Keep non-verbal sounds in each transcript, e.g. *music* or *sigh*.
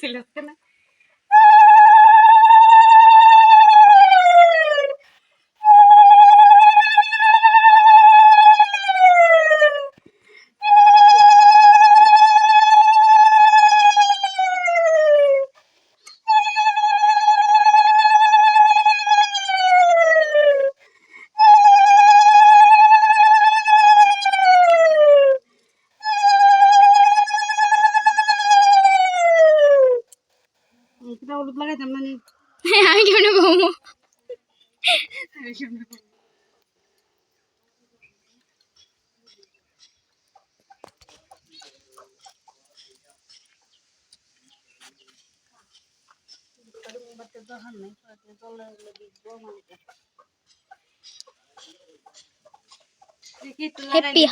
Select না *laughs* এটা হলুদ লাগাইতাম না নি আমি কেমনে বলব হ্যাপি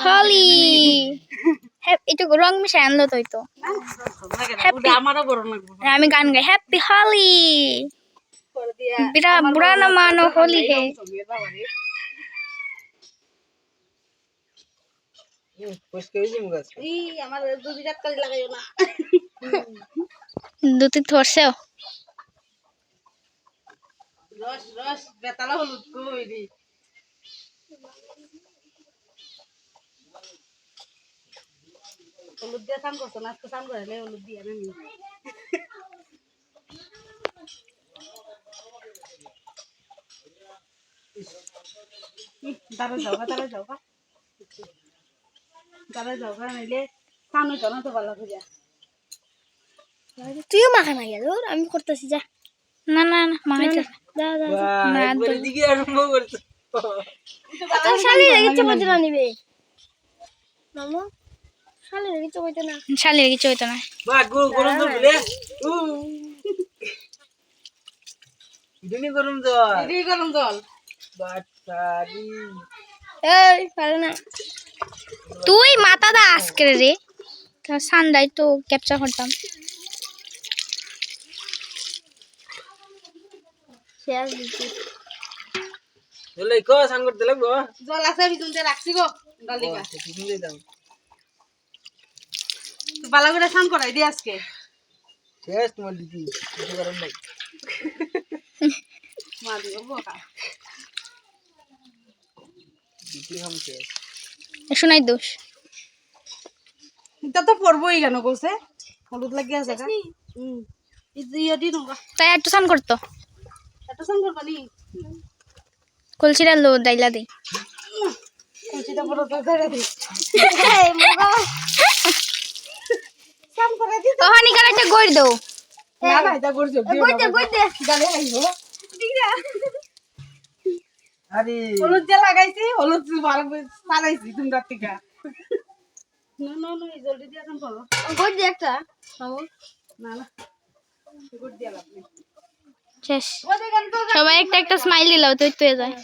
হলি একটু রং মিশাই আনলো তো তো। আমারও বড় লাগবে আমি গান গাই। হ্যাপি হলি বিরা বুড়া না মানো হোলি হে। ই আমার দুই রাত কাজ লাগাইও না। দুটি ধরছেও। রস রস বেতালা হলুদ কই হলুদ দিয়ে স্নান করছ? না আজকে স্নান করে হলুদ দিয়ে আমি দাঁড়া যাও গা দাঁড়া যাও গা। দাঁড়া যাও গা নাইলে স্নান হইতো না তো ভালো করে তুইও মাখা না গেল আমি করতেছি যা। না না না মাখাইতে যা যা না তো শালি রেগে চমতে নিবে। মামা? শালি রেগে চমতে না। শালি রেগে চমতে না। গরম জল। দিদি গরম জল। বাটারি এই পারে না। তুই মাথা দা আজকে রে। তোর সান্দাই তো ক্যাপচার করতাম। শেয়ার দিচ্ছি বলে কো সান করতে লাগবো। জল আছে ভিতর রাখছি গো। ডালিকা টিফিন দাও। বালা করে স্নান করাই দি আজকে। শেষ তোমার দিদি। কিছু গরম নাই। মা দিও বোকা। দিদি খাম শেষ। শোনাই দোষ। এটা তো পড়বই কেন কইছে হলুদ লাগিয়ে আছে গা হুম ইয়ে তাই একটু স্নান করতো। স্নান করবা নি? কলসিটা লো দাইলা দে। কুচিটা বড় তো ধরে দি। স্নান করে দি গড় দাও। না না এটা গইতে গালে আইবো। দিগরা। আরে। হলুদ যে লাগাইছি হলুদ ভালো চালাইছি তুমি রাত থেকে না না না এই জলদি দিয়ে গড় দে একটা। না না। গুড দিয়ে লাভ নেই। শেষ। তো সবাই একটা একটা স্মাইল দিলাও তুই তুই যায়।